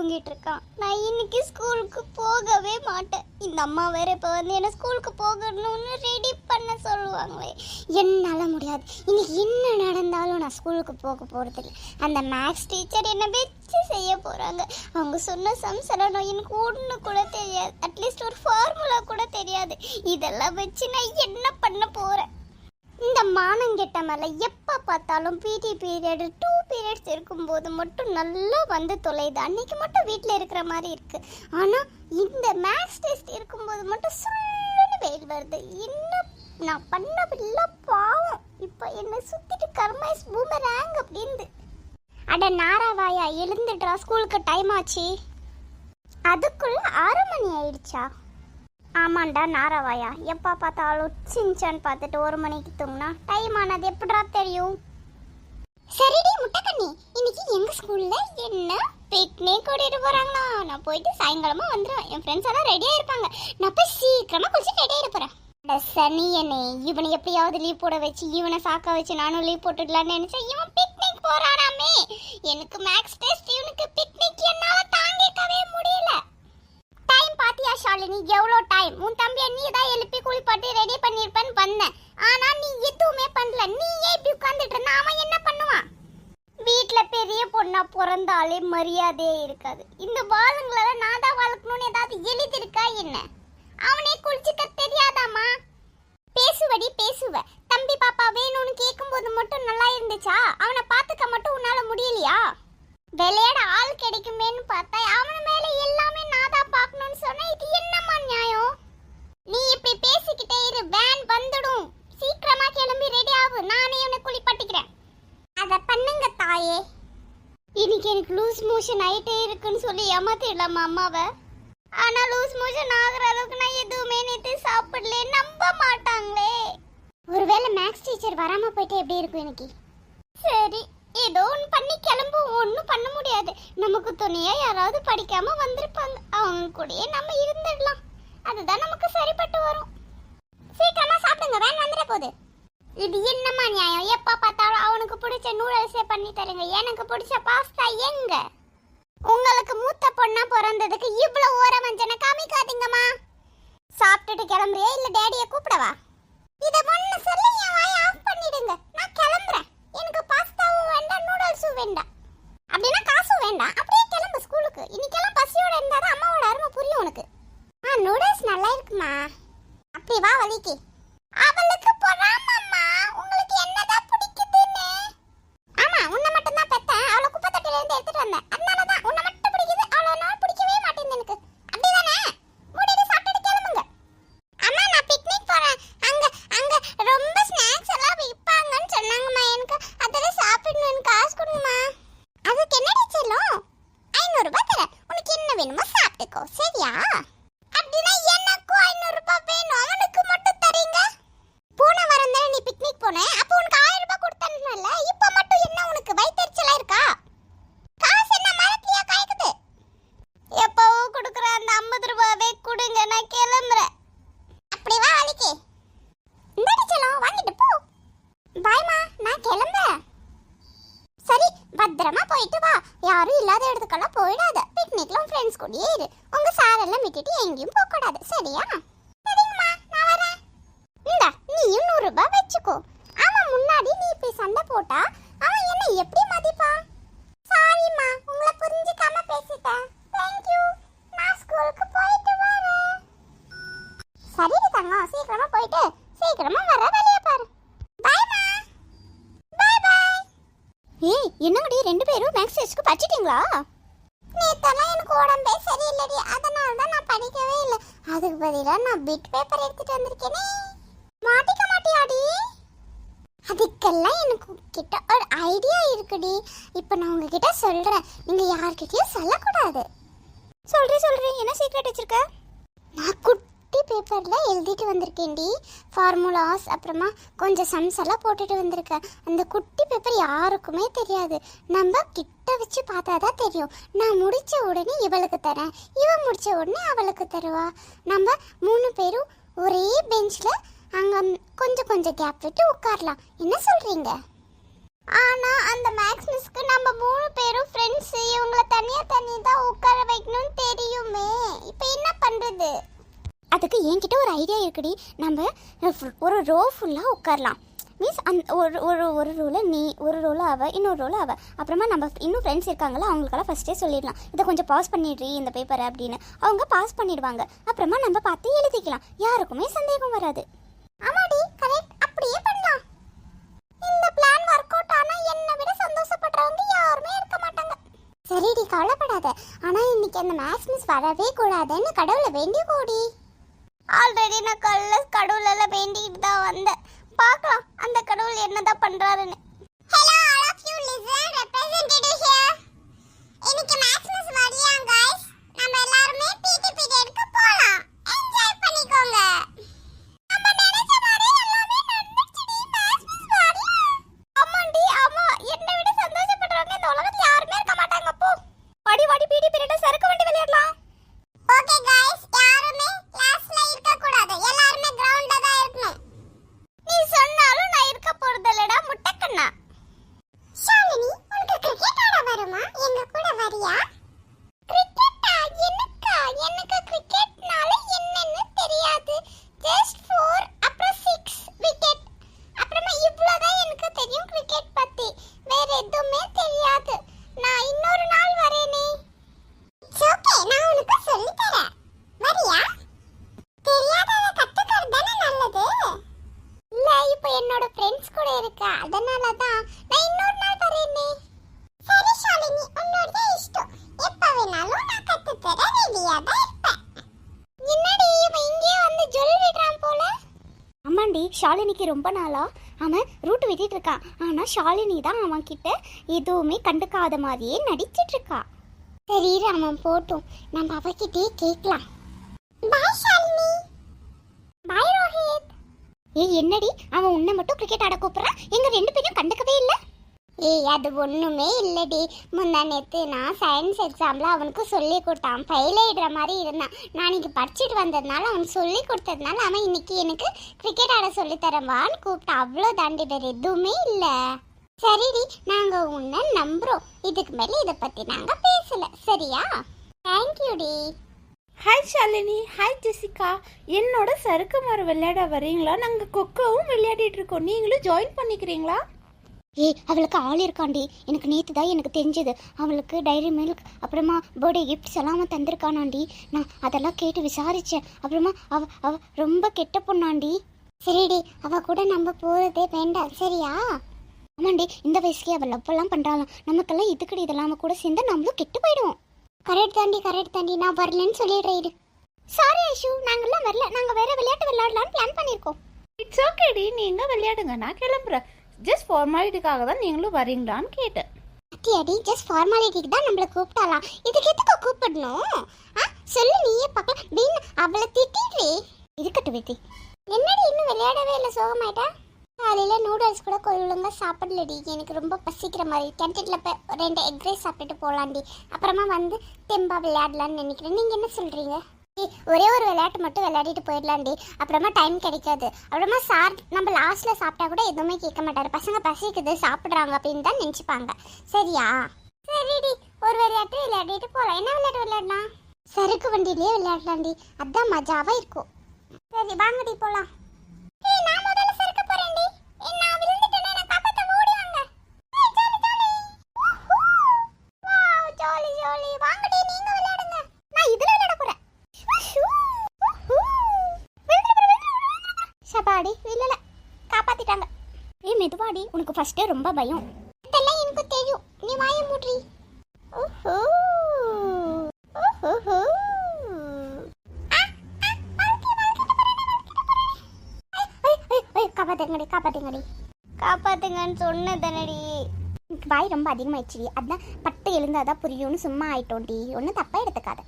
தூங்கிட்டு இருக்கான் நான் இன்னைக்கு ஸ்கூலுக்கு போகவே மாட்டேன். இந்த அம்மா வேற இப்போ வந்து என்ன ஸ்கூலுக்கு போகணும்னு ரெடி பண்ண சொல்லுவாங்களே. என்னால் முடியாது. இன்னைக்கு என்ன நடந்தாலும் நான் ஸ்கூலுக்கு போக போகிறதில்ல அந்த மேக்ஸ் டீச்சர் என்னை வச்சு செய்ய போகிறாங்க அவங்க சொன்ன சம்சரணம் எனக்கு ஒன்று கூட தெரியாது. அட்லீஸ்ட் ஒரு ஃபார்முலா கூட தெரியாது. இதெல்லாம் வச்சு நான் என்ன பண்ண போகிறேன் இந்த மானங்கெட்ட மேலே எப்போ பார்த்தாலும் பிடி பீரியட் டூ பீரியட்ஸ் இருக்கும்போது மட்டும் நல்லா வந்து தொலையுது. அன்னைக்கு மட்டும் வீட்டில் இருக்கிற மாதிரி இருக்குது ஆனால் இந்த மேக்ஸ் டெஸ்ட் இருக்கும்போது மட்டும் சொல்லுன்னு வெயில் வருது. என்ன நான் பண்ணவில்லை பாவம். இப்போ என்னை சுற்றிட்டு கர்மைஸ் பூமராங் அப்படின்னு அட நாராவாயா எழுந்துடுறா ஸ்கூலுக்கு டைம் ஆச்சு. அதுக்குள்ள ஆறு மணி ஆயிடுச்சா? ஆமாண்டா நாராவாயா? எப்போ பார்த்தாலும் சின்சான் பார்த்துட்டு ஒரு மணிக்கு தூங்கினா டைம் ஆனது எப்படா தெரியும்? சரிடி முட்டைக்கண்ணி. இன்னைக்கு எங்க ஸ்கூல்ல என்ன பிக்னிக் கூட்டிட்டு போறாங்களா? நான் போயிட்டு சாயங்காலமா வந்துடுவேன் என் ஃப்ரெண்ட்ஸ் எல்லாம் ரெடியா இருப்பாங்க. நான் போய் சீக்கிரமா குளிச்சு ரெடி இருப்பேன் சனி அட சனியனே இவனை எப்படியாவது லீவ் போட வச்சு இவனை சாக்க வச்சு நானும் லீவ் போட்டுடலாம்னு நினைச்சேன். இவன் பிக்னிக் போறானாமே. எனக்கு மேக்ஸ் டெஸ்ட் இவனுக்கு பிக்னிக் என்னால தாங்கிக்கவே முடியல. டைம் பாத்தியா ஷாலினி? எவ்வளோ டைம் உன் தம்பியை நீ தான் எழுப்பி குளிப்பாட்டி ரெடி பண்ணிருப்பேன்னு வந்தேன். ஆனா நீ எதுவுமே பண்ணல. நீ ஏன் இப்படி உட்கார்ந்துட்டு இருந்தா. அவன் என்ன பண்ணுவான்? வீட்ல பெரிய பொண்ணா பிறந்தாலே மரியாதையே இருக்காது. இந்த வாளுங்களால நான் தான் வளர்க்கணும்னு ஏதாவது எழுதிருக்கா என்ன? அவனே குளிச்சுக்க தெரியாதாமா பேசுவடி பேசுவ. தம்பி பாப்பா வேணும்னு கேட்கும்போது மட்டும் நல்லா இருந்துச்சா? அவனை பார்த்துக்க மட்டும் உன்னால முடியலையா? விளையாட ஆள் கிடைக்குமேன்னு பார்த்தா அவன் மேல எல்லாமே நான் தான் பார்க்கணும்னு சொன்னா இது என்னம்மா நியாயம் நீ இப்படி பேசிக்கிட்டே இரு வேன் வந்துடும். சீக்கிரமா கிளம்பி ரெடி ஆகு. நானே இவனை குளிப்பாட்டிக்கிறேன். அத பண்ணுங்க தாயே. இன்னைக்கு எனக்கு லூஸ் மோஷன் ஆயிட்டே இருக்குன்னு சொல்லி ஏமாத்திடலாமா அம்மாவை? ஆனா லூஸ் மோஷன் ஆகுற அளவுக்கு நான் எதுவுமே நேத்து சாப்பிடல நம்ப மாட்டாங்களே. ஒருவேளை மேக்ஸ் டீச்சர் வராம போயிட்டு எப்படி இருக்கும் எனக்கு சரி ஏதோ ஒன்று பண்ணி கிளம்பும் ஒன்றும் பண்ண முடியாது. நமக்கு துணையா யாராவது படிக்காம வந்திருப்பாங்க. அவங்க கூடயே நம்ம இருந்துடலாம். அதுதான் நமக்கு சரிப்பட்டு வரும். சீக்கிரமா சாப்பிடுங்க வேன் வந்துட போகுது இது என்னம்மா நியாயம்? எப்ப பார்த்தாலும் அவனுக்கு பிடிச்ச நூடுல்ஸே பண்ணி தருங்க. எனக்கு பிடிச்ச பாஸ்தா எங்க? உங்களுக்கு மூத்த பொண்ணா பிறந்ததுக்கு இவ்வளவு ஓரம் வஞ்சனை காமிக்காதீங்கம்மா. சாப்பிட்டுட்டு கிளம்புறியா இல்ல டேடியை கூப்பிடவா? இத ஒண்ணு சொல்லி என் வாயை ஆஃப் பண்ணிடுங்க. நான் கிளம்புறேன். எனக்கு பாஸ்தாவும் வேண்டாம் நூடுல்ஸும் வேண்டாம். அப்படின்னா காசும் வேண்டாம். அப்படியே கிளம்பு ஸ்கூலுக்கு இன்னைக்கெல்லாம் பசியோட இருந்தாதான் அம்மாவோட வா வலிக்கு அவளுக்கு பொறாமம்மா கூடாது சரியா? சரிங்கம்மா நான் வரேன். இந்தா நீயும் நூறுரூபா வச்சுக்கோ. அவன் முன்னாடி நீ இப்படி சண்டை போட்டா அவன் என்ன எப்படி மதிப்பான் சாரிம்மா உங்களை புரிஞ்சுக்காம பேசிட்டேன். தேங்க்யூ நான் ஸ்கூலுக்கு போயிட்டு வரேன். சரி தங்கம் சீக்கிரமா போயிட்டு சீக்கிரமா வர வெளிய பாரு. பாய்மா பாய் பாய் ஏய் என்னங்கடி ரெண்டு பேரும் மேக்ஸ் டெஸ்ட்க்கு படிச்சிட்டீங்களா? நேத்தெல்லாம் எனக்கு உடம்பே சரியில்லடி. அதனால தான் நான் படிக்கவே இல்லை. அதுக்கு பதிலாக நான் பிட் பேப்பர் எடுத்துட்டு வந்திருக்கேனே. மாட்டிக்க மாட்டியாடி? அதுக்கெல்லாம் எனக்கு கிட்ட ஒரு ஐடியா இருக்குடி. இப்போ நான் உங்ககிட்ட சொல்கிறேன் நீங்கள் யார்கிட்டயும் சொல்லக்கூடாது. சொல்கிறேன் சொல்கிறேன் என்ன சீக்ரெட் வச்சுருக்க? நான் குட் குட்டி பேப்பரில் எழுதிட்டு வந்திருக்கேன்டி. ஃபார்முலாஸ் அப்புறமா கொஞ்சம் சம்ஸ் எல்லாம் போட்டுட்டு வந்திருக்கேன் அந்த குட்டி பேப்பர் யாருக்குமே தெரியாது. நம்ம கிட்ட வச்சு பார்த்தா தான் தெரியும். நான் முடித்த உடனே இவளுக்கு தரேன். இவன் முடித்த உடனே அவளுக்கு தருவா. நம்ம மூணு பேரும் ஒரே பெஞ்சில் அங்கே கொஞ்சம் கொஞ்சம் கேப் விட்டு உட்காரலாம். என்ன சொல்கிறீங்க ஆனா அந்த மேக்ஸ் மேக்ஸ் மிஸ்க்கு நம்ம மூணு பேரும் ஃப்ரெண்ட்ஸ் இவங்கள தனியா தனியா தான் உட்கார வைக்கணும்னு தெரியுமே. இப்போ என்ன பண்றது? அதுக்கு என்கிட்ட ஒரு ஐடியா இருக்குடி. நம்ம ஒரு ரோ ஃபுல்லாக உட்காரலாம். மீன்ஸ் அந் ஒரு ஒரு ஒரு ரோல நீ ஒரு ரோல அவ இன்னொரு ரோல அவ. அப்புறமா நம்ம இன்னும் ஃப்ரெண்ட்ஸ் இருக்காங்களா அவங்களுக்கெல்லாம் ஃபஸ்ட்டே சொல்லிடலாம். இதை கொஞ்சம் பாஸ் பண்ணிடுறீ இந்த பேப்பரை அப்படின்னு. அவங்க பாஸ் பண்ணிடுவாங்க. அப்புறமா நம்ம பார்த்து எழுதிக்கலாம். யாருக்குமே சந்தேகம் வராது. ஆமாடி கரெக்ட் அப்படியே பண்ணலாம். இந்த பிளான் ஒர்க் அவுட் ஆனா என்னை விட சந்தோஷப்படுறவங்க யாருமே இருக்க மாட்டாங்க. சரிடி கவலைப்படாத. ஆனா இன்னைக்கு அந்த மேக்ஸ் மிஸ் வரவே கூடாதுன்னு கடவுளை வேண்டி கூடி ஆல்ரெடி நான் கல்ல கடவுளெல்லாம் வேண்டிக்கிட்டு தான் வந்தேன் பார்க்கலாம் அந்த கடவுள் என்னதான் பண்றாருன்னு hello all of you listen representative here இன்னைக்கு மேக்ஸ் மிஸ் வரலையா गाइस நம்ம எல்லாரும் பிடி பீரியட்க்கு போலாம் எங்க கூட வரியா? கிரிக்கெட்டா எனக்கா எனக்கு கிரிக்கெட்னால என்னன்னு தெரியாது. ஜஸ்ட் ஃபோர் அப்புறம் சிக்ஸ் விக்கெட் அப்புறமா இவ்வளவுதான் எனக்கு தெரியும் கிரிக்கெட் பத்தி. வேற எதுவுமே தெரியாது. நான் இன்னொரு நாள் வரேனே. ஓகே நான் உனக்கு சொல்லி தரேன் வரியா? தெரியாதத கத்துக்கிறது தானே நல்லது? இல்ல இப்போ என்னோட ஃப்ரெண்ட்ஸ் கூட இருக்க. அதனால தான் நான் இன்னொரு நாள் வரேனே சரி ஷாலினி உன்னோட இஷ்டம் எப்ப வேணாலும் நான் கத்து தர ரெடியா தான் இருப்பேன் என்னடி இவன் இங்கே வந்து ஜொல் விடுறான் போல ஆமாண்டி ஷாலினிக்கு ரொம்ப நாளா அவன் ரூட் விட்டுட்டு இருக்கான். ஆனா ஷாலினி தான் அவன் கிட்ட எதுவுமே கண்டுக்காத மாதிரியே நடிச்சிட்டு இருக்கா. சரி அவன் போட்டும். நம்ம அவகிட்டே கேட்கலாம். பாய் ஷாலினி. பாய் ரோஹித். ஏய் என்னடி? அவன் உன்னை மட்டும் கிரிக்கெட் ஆட கூப்பிடுறான்? எங்க ரெண்டு பேரும் கண்டுக்கவே இல்ல? ஏய் அது ஒன்றுமே இல்லடி. முந்தா நேற்று நான் சயின்ஸ் எக்ஸாம்ல அவனுக்கு சொல்லி கொடுத்தான். ஃபெயில் ஆயிடுற மாதிரி இருந்தான். நான் இன்னைக்கு படிச்சுட்டு வந்ததுனால அவன் சொல்லி கொடுத்ததுனால அவன் இன்னைக்கு எனக்கு கிரிக்கெட் ஆட சொல்லித்தரவான்னு கூப்பிட்டான். அவ்வளோ தாண்டி வேற எதுவுமே இல்லை. சரிடி நாங்கள் உன்னை நம்புகிறோம் இதுக்கு மேலே இதை பற்றி நாங்கள் பேசலை. சரியா? தேங்க்யூடி ஹாய் ஷாலினி ஹாய் ஜெசிகா என்னோட சறுக்கு மரம் விளையாட வரீங்களா நாங்கள் கொக்கோவும் விளையாடிட்டு இருக்கோம். நீங்களும் ஜாயின் பண்ணிக்கிறீங்களா? ஏய் அவளுக்கு ஆள் இருக்காண்டி. எனக்கு நேற்று தான் எனக்கு தெரிஞ்சது. அவளுக்கு டைரி மில்க் அப்புறமா பர்த்டே கிஃப்ட்ஸ் எல்லாம் தந்திருக்கானாண்டி. நான் அதெல்லாம் கேட்டு விசாரித்தேன் அப்புறமா அவ அவ ரொம்ப கெட்ட பொண்ணாண்டி. சரிடி அவ கூட நம்ம போகிறதே வேண்டாம். சரியா? ஆமாண்டி இந்த வயசுக்கே அவள் லவ்வெல்லாம் பண்ணுறாளாம் நமக்கெல்லாம் இதுக்கடி இதெல்லாம கூட சேர்ந்து நம்மளும் கெட்டு போயிடுவோம். கரெக்ட் தாண்டி கரெக்ட் தாண்டி. நான் வரலன்னு சொல்லிடுறேன் சாரி ஐஷு. நாங்கெல்லாம் வரல. நாங்கள் வேற விளையாட்டு விளையாடலான்னு பிளான் பண்ணியிருக்கோம். இட்ஸ் ஓகேடி நீங்கள் விளையாடுங்க. நான் கிளம்புறேன். ஜஸ்ட் ஃபார்மாலிட்டிக்காக தான் நீங்களும் வரீங்களான்னு கேட்டேன். அடி ஜஸ்ட் ஃபார்மாலிட்டிக்கு தான் நம்மளை கூப்பிட்டாலாம் இதுக்கு எதுக்கு கூப்பிடணும்? ஆ சொல்லு நீயே பார்க்கலாம் அப்படின்னு அவளை திட்டிடுறே இருக்கட்டும் வித்தி. என்னடி இன்னும் விளையாடவே இல்லை சோகமாயிட்டா? காலையில் நூடுல்ஸ் கூட ஒழுங்காக சாப்பிடலடி. எனக்கு ரொம்ப பசிக்கிற மாதிரி கேன்டீனில் போய் ரெண்டு எக் ரைஸ் சாப்பிட்டுட்டு போகலாண்டி அப்புறமா வந்து தெம்பா விளையாடலான்னு நினைக்கிறேன். நீங்கள் என்ன சொல்கிறீங்க ஒரே ஒரு விளையாட்டு மட்டும் விளையாடிட்டு போயிடலாண்டி அப்புறமா டைம் கிடைக்காது. அப்புறமா சார் நம்ம லாஸ்ட்ல சாப்பிட்டா கூட எதுவுமே கேட்க மாட்டாரு. பசங்க பசிக்குது சாப்பிடுறாங்க அப்படின்னு தான் நினைச்சுப்பாங்க. சரியா? சரிடி. ஒரு விளையாட்டு விளையாடிட்டு போகலாம் என்ன விளையாட்டு விளையாடலாம்? சறுக்கு வண்டியிலேயே விளையாடலாம்டி. அதான் மஜாவா இருக்கும். சரி வாங்கடி போகலாம் ஏய் உனக்கு ஃபர்ஸ்டே ரொம்ப பயம். இதெல்லாம் எனக்கு தெரியும். நீ வாய மூட்றி. ஓஹோ. ஓஹோ காப்பாத்துங்கடி காப்பாத்துங்கடி. காப்பாத்துங்கன்னு சொன்னதனடி. எனக்கு வாய் ரொம்ப அதிகமாயிடுச்சுடி. அதான் பட்டு எழுந்தாதான் புரியும்னு சும்மா ஆயிட்டோம்டி. ஒன்றும் தப்பா எடுத்துக்காத.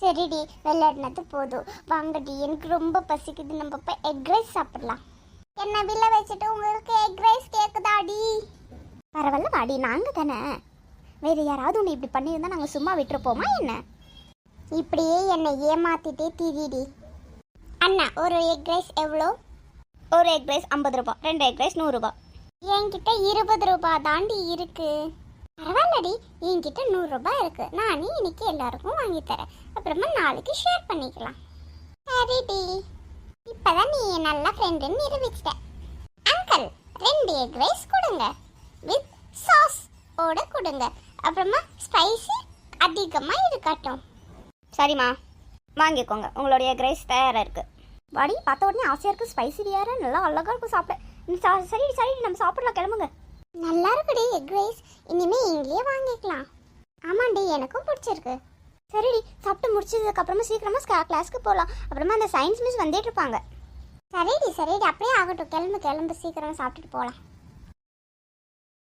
சரிடி விளையாடினது போதும். வாங்கடி எனக்கு ரொம்ப பசிக்குது. நம்ம போய் எக் ரைஸ் சாப்பிடலாம். என்ன வில்ல வச்சுட்டு உங்களுக்கு எக் பரவாயில்ல நாங்கள் தானே? வேறு யாராவது உன்னை இப்படி பண்ணியிருந்தா நாங்கள் சும்மா விட்டுருப்போமா என்ன? இப்படியே என்னை ஏமாத்திட்டே திரிடி. அண்ணா ஒரு எக் ரைஸ் எவ்வளோ? ஒரு எக் ரைஸ் ஐம்பது ரூபா ரெண்டு எக் ரைஸ் நூறுரூபா என்கிட்ட இருபது ரூபாய் தாண்டி இருக்கு. பரவாயில்லடி என்கிட்ட நூறுரூபா இருக்கு. நானே இன்னைக்கு எல்லாருக்கும் வாங்கி தரேன். அப்புறமா நாளைக்கு ஷேர் பண்ணிக்கலாம். சரிடி. இப்போதான் நீ என் நல்ல ஃப்ரெண்டுன்னு நிரூபிச்சிட்ட. அங்கிள் ரெண்டு எக் ரைஸ் கொடுங்க. வித் சாஸ் ஓட கொடுங்க. அப்புறமா ஸ்பைசி அதிகமாக இருக்கட்டும். சரிம்மா. வாங்கிக்கோங்க. உங்களுடைய எக் ரைஸ் தயாராக இருக்குது வாடி பார்த்த உடனே ஆசையாக இருக்குது ஸ்பைசி வேறு நல்லா அழகாக இருக்கும் சாப்பிட. சா- சரி சரி நம்ம சாப்பிடலாம் கிளம்புங்க. நல்லா இருக்குடி எக் ரைஸ் இனிமே இங்கேயே வாங்கிக்கலாம். ஆமாண்டி எனக்கும் பிடிச்சிருக்கு. சரிடி சாப்பிட்டு முடிச்சதுக்கு அப்புறமா சீக்கிரமாக கிளாஸ்க்கு போகலாம் அப்புறமா அந்த சயின்ஸ் மிஸ் வந்துட்டு இருப்பாங்க. சரிடி சரிடி அப்படியே ஆகட்டும். கிளம்பு கிளம்பு. சீக்கிரம் சாப்பிட்டுட்டு போகலாம்